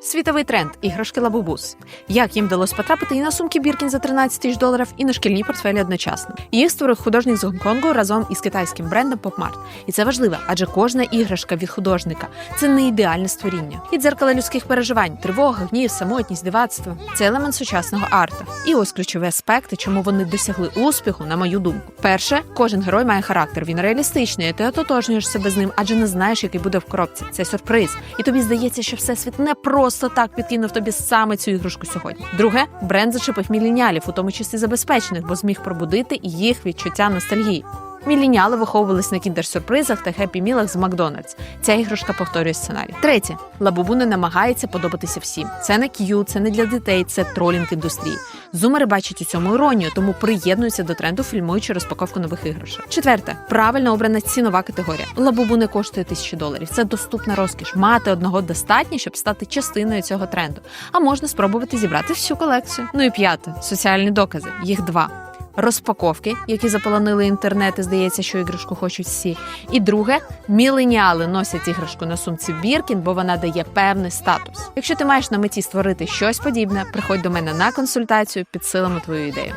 Світовий тренд іграшки Лабубус. Як їм вдалося потрапити і на сумки Біркін за 13 тисяч доларів, і на шкільні портфелі одночасно. Їх створив художник з Гонконгу разом із китайським брендом PopMart. І це важливо, адже кожна іграшка від художника це не ідеальне створіння. І дзеркало людських переживань, тривога, гнів, самотність, дивацтво це елемент сучасного арта. І ось ключові аспекти, чому вони досягли успіху, на мою думку. Перше, кожен герой має характер. Він реалістичний, ти ототожнюєш себе з ним, адже не знаєш, який буде в коробці. Це сюрприз. І тобі здається, що всесвіт не просто так підкинув тобі саме цю іграшку сьогодні. Друге, бренд зачепив міленіалів, у тому числі забезпечених, бо зміг пробудити їх відчуття ностальгії. Міленіали виховувались на кіндер-сюрпризах та хеппі-мілах з Макдональдс. Ця іграшка повторює сценарій. Третє, лабубу не намагається подобатися всім. Це не к'ю, це не для дітей, це тролінг індустрії. Зумери бачать у цьому іронію, тому приєднуються до тренду, фільмуючи розпаковку нових іграшок. Четверте, правильно обрана цінова категорія. Лабубу не коштує тисячі доларів. Це доступна розкіш. Мати одного достатньо, щоб стати частиною цього тренду. А можна спробувати зібрати всю колекцію. Ну і п'яте соціальні докази. Їх два. Розпаковки, які заполонили інтернет, і здається, що іграшку хочуть всі. І друге, міленіали носять іграшку на сумці Біркін, бо вона дає певний статус. Якщо ти маєш на меті створити щось подібне, приходь до мене на консультацію, підсилимо твою ідею.